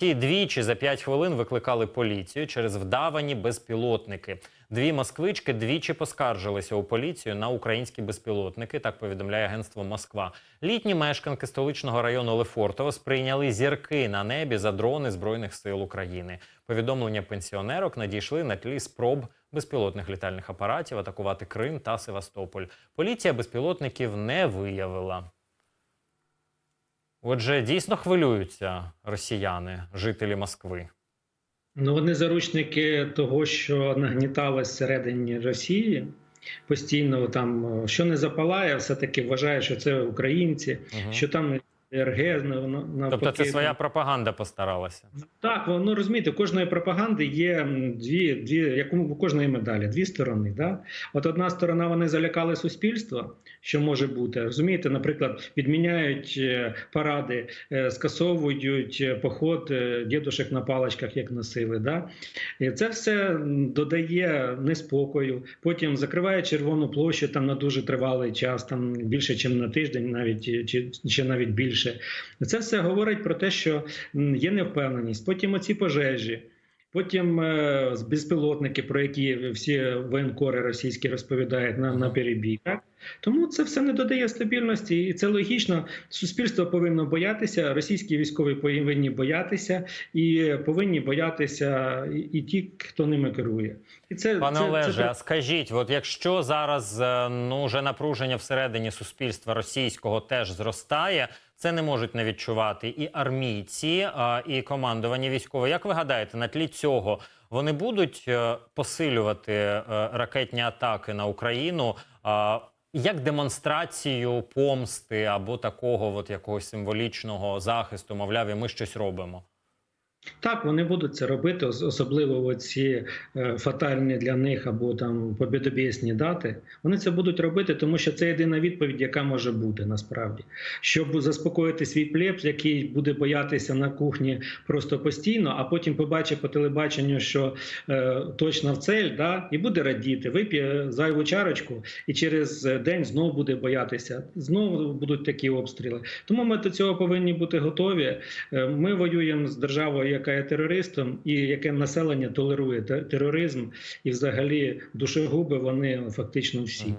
Ті двічі за 5 хвилин викликали поліцію через вдавані безпілотники. Дві москвички двічі поскаржилися у поліцію на українські безпілотники. Так повідомляє агентство Москва. Літні мешканки столичного району Лефортово сприйняли зірки на небі за дрони збройних сил України. Повідомлення пенсіонерок надійшли на тлі спроб безпілотних літальних апаратів атакувати Крим та Севастополь. Поліція безпілотників не виявила. Отже, дійсно хвилюються росіяни, жителі Москви. Ну, вони заручники того, що нагніталось всередині Росії. Постійно там, що не запалає, все-таки вважає, що це українці, Мгм. що там РГ навпаки. Тобто це своя пропаганда постаралася. Так, ну розумієте, у кожної пропаганди є дві, дві як у кожної медалі, дві сторони. Да? От одна сторона вони залякали суспільство, що може бути. Розумієте, наприклад, відміняють е, паради, е, скасовують е, поход дідушек на паличках, як носили. Да? І це все додає неспокою. Потім закриває червону площу там на дуже тривалий час, там більше, ніж на тиждень, навіть е, чи навіть більше. Це все говорить про те, що є невпевненість. Потім оці пожежі. Потім е, безпілотники, про які всі воєнкори російські розповідають на, на перебій. Так? Тому це все не додає стабільності, і це логічно. Суспільство повинно боятися, російські військові повинні боятися, і повинні боятися і, ті, хто ними керує. І це Пане це, Олеже, це, а скажіть, от якщо зараз е, ну вже напруження всередині суспільства російського теж зростає, це не можуть не відчувати і армійці, і командування військове. Як ви гадаєте, на тлі цього вони будуть е, посилювати е, ракетні атаки на Україну? Як демонстрацію помсти або такого от якогось символічного захисту, мовляв, і ми щось робимо? Так, вони будуть це робити, ос- особливо ці е, фатальні для них або там побідобєсні дати. Вони це будуть робити, тому що це єдина відповідь, яка може бути насправді. Щоб заспокоїти свій плебс, який буде боятися на кухні просто постійно, а потім побачить по телебаченню, що е, точно в цель, да, і буде радіти, вип'є зайву чарочку, і через е, день знову буде боятися. Знову будуть такі обстріли. Тому ми до цього повинні бути готові. Е, Ми воюємо з державою, яка є терористом, і яке населення толерує тероризм, і взагалі душогуби вони фактично всі.